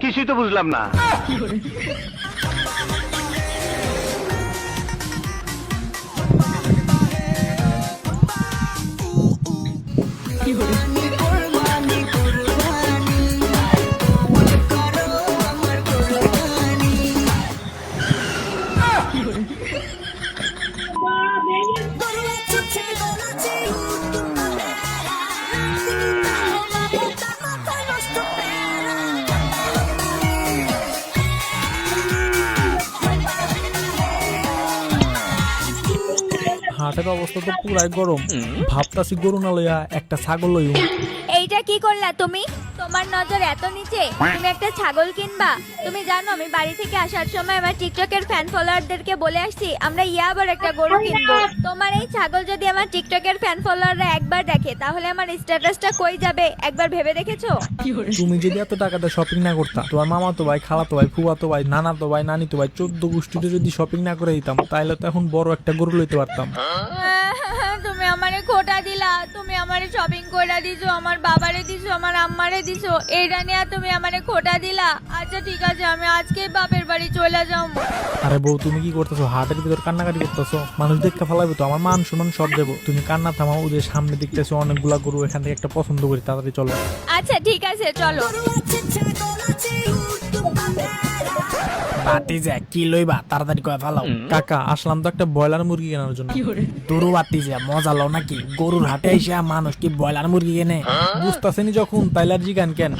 কিছুই তো বুঝলাম না। হাটের অবস্থা তো পুরাই গরম। ভাবতাছি গরু না লইয়া একটা ছাগল লইও এইটা কি করলা তুমি? তোমার নজর এত নিচে তুমি একটা ছাগল কিনবা। তুমি জানো আমি বাড়ি থেকে আসার সময় আমার টিকটকের ফ্যান ফলোয়ারদেরকে বলে আসছি আমরা ইয়া আবার একটা গরু কিনবো। তোমার এই ছাগল যদি আমার টিকটকের ফ্যান ফলোয়াররা একবার দেখে তাহলে আমার স্ট্যাটাসটা কই যাবে? একবার ভেবে দেখেছ? তুমি যদি এত টাকাটা শপিং না করতা তোমার মামা তো ভাই খালাতো ভাই ফুয়াতো ভাই নানা তো ভাই নানি তো ভাই চোদ্দ গোষ্ঠীতে যদি শপিং না করে দিতাম তাহলে তো এখন বড় একটা গরু লইতে পারতাম। তুমি আমারে খোটা দিলা তুমি আমারে শপিং কইরা দিছো আমার বাবারে দিছো আমার আম্মারে দিছো এইটা নিয়ে তুমি আমারে খোটা দিলা? আচ্ছা ঠিক আছে আমি আজকে বাপের বাড়ি চলে যাও আরে বউ তুমি কি করতেছো? হাতের ভিতর কান্নাকাটি করতেছো? মানুষ দেখতে ফেলাবে তো আমার মান সম্মান সব দেবো। তুমি কান্না থামাও ওদের সামনে দেখতেছো অনেকগুলা গরু এখান থেকে একটা পছন্দ করি তাড়াতাড়ি চলো। আচ্ছা ঠিক আছে চলো। বাতি যে কি লইবা তাড়াতাড়ি কয়ে ফেলাও। কাকা আসলাম তো একটা ব্রয়লার মুরগি কেনার জন্য। তোরও বাতি যে মজা লও নাকি? গরুর হাটে এসে মানুষ কি ব্রয়লার মুরগি কেনে? বুঝতেছেনি যখন তাইলে আর জিগান কেন?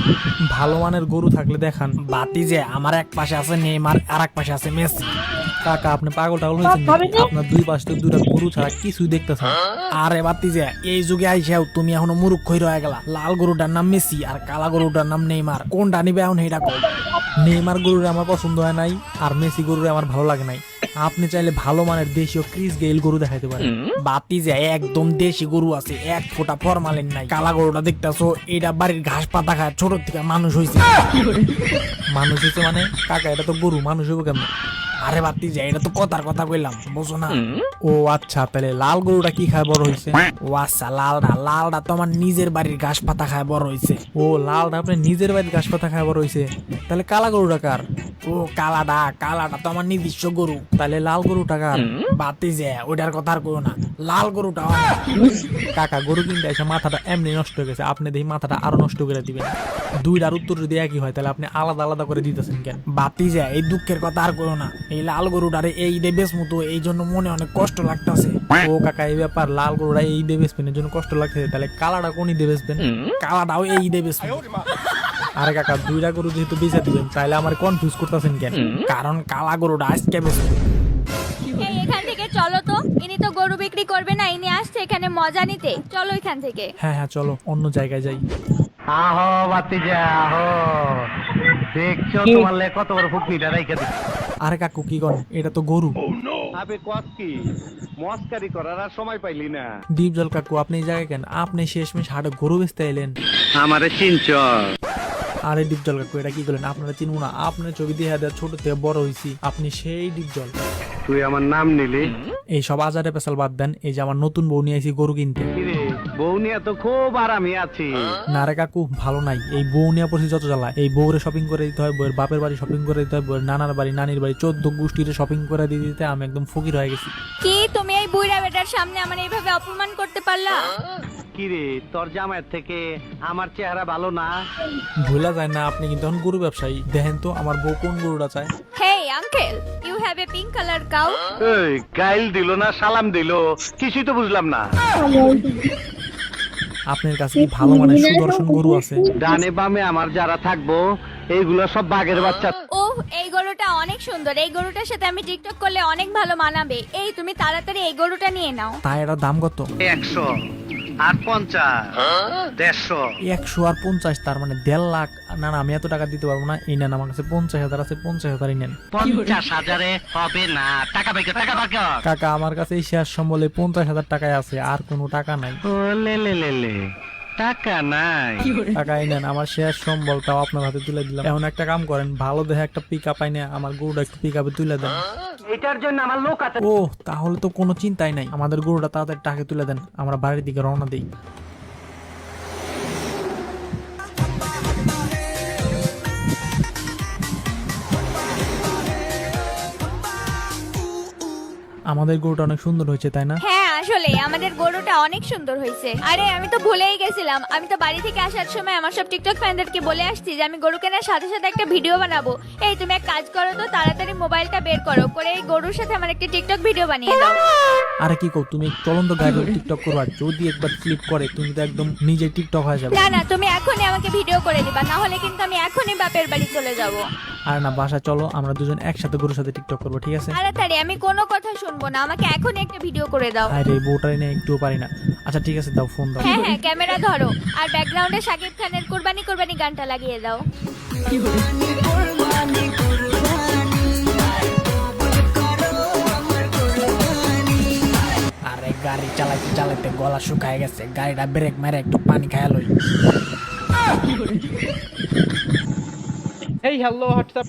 ভালো মানের গরু থাকলে দেখান। বাতি যে আমার এক পাশে আছে নেইমার আর এক পাশে আছে মেসি। কাকা আপনি পাগল টাগল হয়েছেন আপনার দুই পাশে তো দুইটা গরু ছাড়া কিছুই দেখতেছেন আরে বাতি যে এই যুগে আইসাও তুমি এখনও মুরুখ হয়ে রয়ে গেলা। লাল গরুটার নাম মেসি আর কালা গরুটার নাম নেইমার। কোনটা নিবে এখন সেইটা কও। নেইমার গরুরে আমার পছন্দ হয় নাই আর মেসি গরুরে আমার ভালো লাগে নাই। আপনি চাইলে ভালো মানের দেশীয় ক্রিস গেইল গরু দেখাইতে পারেন। বাতি যে একদম দেশি গরু আছে এক ফোঁটা ফরমালিন নাই। কালা গরুটা দেখতেছো এটা বাড়ির ঘাস পাতা খায় ছোট থেকে মানুষ হয়েছে মানুষ হচ্ছে মানে কাকা এটা তো গরু মানুষ হইব কেমন? আরে বাতি যে এটা তো কথার কথা কইলাম বুঝো না? ও আচ্ছা তাহলে লাল গরুটা কি খায় বড় হইছে? ও আচ্ছা লালডা লালডা তো আমার নিজের বাড়ির ঘাস পাতা খায় বড় হইছে। ও লালডা আপনি নিজের বাড়ির গাছ পাতা খায় বড় হইছে। তাহলে কালা গরুটা কার? ও কালাডা কালাডা তো আমার নিজস্ব গরু। তাহলে লাল গরুটা কার? বাতি যে ওইটার কথা আর কইও না। লাল গরুটা কাকা গরু কিনতে এসে মাথাটা এমনি নষ্ট হয়ে গেছে। আপনি দেখি মাথাটা আরও নষ্ট করে দিবেন। দুইটার উত্তর যদি একই হয় তাহলে আপনি আলাদা আলাদা করে দিতেছেন কেন? বাতি যে এই দুঃখের কথা আর কইও না। এই লাল গরুটারে এই দে বেশ মতো এই জন্য মনে অনেক কষ্ট লাগতাছে। ও কাকা এই ব্যাপার লাল গরুটা এই বেচবেন জন্য কষ্ট লাগছে তাহলে কালাটা কোনই বেচবেন? কালাটাও এই দে বেশ আরে কাকা দুইটা গরু যেহেতু বেচে দিবেন তাহলে আমার কনফিউজ করতেছেন কেন? কারণ কালা গরুটা আজকে বেশ এই এখান থেকে চলো তো। ইনি তো গরু বিক্রি করবে না ইনি আসছে এখানে মজা নিতে। চলো এখান থেকে। হ্যাঁ হ্যাঁ চলো অন্য জায়গায় যাই। আহো বাতিজা আহো। দেখছ তোমার লে কত বড় ফুকনিটা রাইখা দিচ্ছি আরে কাকু কি করেন? এটা তো গরু। আবে কস কি? মস্কারি করার আর সময় পাইলি না। ডিপ জল কাকু আপনি এই জায়গায় কেন? আপনি শেষমেশ হাটে গরু বেচতে এলেন। আমারে আরে ডিপ জল কাকু এটা কি করলেন? আপনারা চিনবো না। আপনার ছবি দিয়ে দেওয়া ছোট থেকে বড় হয়েছি আপনি সেই ডিপ জল। তুই আমার নাম নিলি? এই সব আজারে পেশাল বাদ দেন। এই যে আমার নতুন বউ নিয়ে আইছি গরু কিনতে। বউ নিয়ে তো খুব আরামে আছি। না রে কাকু ভালো নাই। এই বউ নিয়ে পড়ছি যত জ্বালা। এই বউরে শপিং করে দিতে হয় বউয়ের বাপের বাড়ি শপিং করে দিতে হয় বউয়ের নানার বাড়ি নানির বাড়ি চোদ্দ গোষ্ঠীর শপিং করে দিয়ে দিতে আমি একদম ফকির হয়ে গেছি। কি তুমি এই বুইড়া বেটার সামনে আমার এইভাবে অপমান করতে পারলা? কিরে তোর জামাইয়ের থেকে আমার চেহারা ভালো না? ভুলা যায় না আপনি কিন্তু এখন গরু ব্যবসায়ী। দেখেন তো আমার বউ কোন গরুটা চায়? Hey uncle you have a pink colour cow এই গাইল দিল না সালাম দিল? কিছুই তো বুঝলাম না। আপনার কাছে কি ভালো মানের সুদর্শন গরু আছে? ডানে বামে আমার যারা থাকব এইগুলো সব বাঘের বাচ্চা। ও এই গরুটা অনেক সুন্দর। এই গরুটার সাথে আমি টিকটক করলে অনেক ভালো মানাবে। এই তুমি তাড়াতাড়ি এই গরুটা নিয়ে নাও। তাই এটার দাম কত? একশো। আর পঞ্চাশ। দেড়শো একশো আর পঞ্চাশ তার মানে দেড় লাখ। না না আমি এত টাকা দিতে পারব না। এই নেন আমার কাছে পঞ্চাশ হাজার আছে পঞ্চাশ হাজারই নেন। পঞ্চাশ হাজারে হবে না। টাকা পাইকে টাকা পাইকে কাকা আমার কাছে এই শেয়ার সম্বলে পঞ্চাশ হাজার টাকায় আছে আর কোনো টাকা নাই। ও লে লে লে লে। টাকা নাই। টাকা নেন আমার শেয়ার সম্বলটাও আপনার হাতে তুলে দিলাম। এখন একটা কাম করেন ভালো দেখে একটা পিক আপ আইনে আমার গরুটা একটু পিক আপে তুলে দেন। এটার জন্য আমার লোক আছে। ও তাহলে তো কোনো চিন্তাই নাই। আমাদের গরুটা তাড়াতাড়ি টাকা তুলে দেন আমরা বাড়ির দিকে রওনা দিই। আমাদের গরুটা অনেক সুন্দর হয়েছে তাই না? হ্যাঁ আসলে আমাদের গরুটা অনেক সুন্দর হয়েছে। আরে আমি তো ভুলেই গেছিলাম। আমি তো বাড়ি থেকে আসার সময় আমার সব টিকটক ফ্যানদেরকে বলে আসছি যে আমি গরু কেনার সাথে সাথে একটা ভিডিও বানাবো। এই তুমি এক কাজ করো তো তাড়াতাড়ি মোবাইলটা বের করো করে এই গরুর সাথে আমার একটা টিকটক ভিডিও বানিয়ে দাও। আরে কি কও তুমি চলন্ত গাড়ি টিকটক করবা যদি একবার ফ্লিপ করে তুমি তো একদম নিজে টিকটক হয়ে যাবে। না না তুমি এখনই আমাকে ভিডিও করে দিবা না হলে কিন্তু আমি এখনই বাপের বাড়ি চলে যাব। আর না বাসা চলো আমরা দুজন একসাথে গরুর সাথে টিকটক করব ঠিক আছে? আরে তাড়াতাড়ি আমি কোনো কথা শুনব না আমাকে এখন একটা ভিডিও করে দাও। আরে বউটাই না একটুও পারি না। আচ্ছা ঠিক আছে দাও ফোন দাও। হ্যাঁ হ্যাঁ ক্যামেরা ধরো। আর ব্যাকগ্রাউন্ডে শাকিব খানের কুরবানি কুরবানি গানটা লাগিয়ে দাও। আরে গাড়ি চালাইতে চালাইতে গলা শুকায় গেছে। গাড়িটা ব্রেক মেরে একটু পানি খায় লই। Hey, hello, what's up?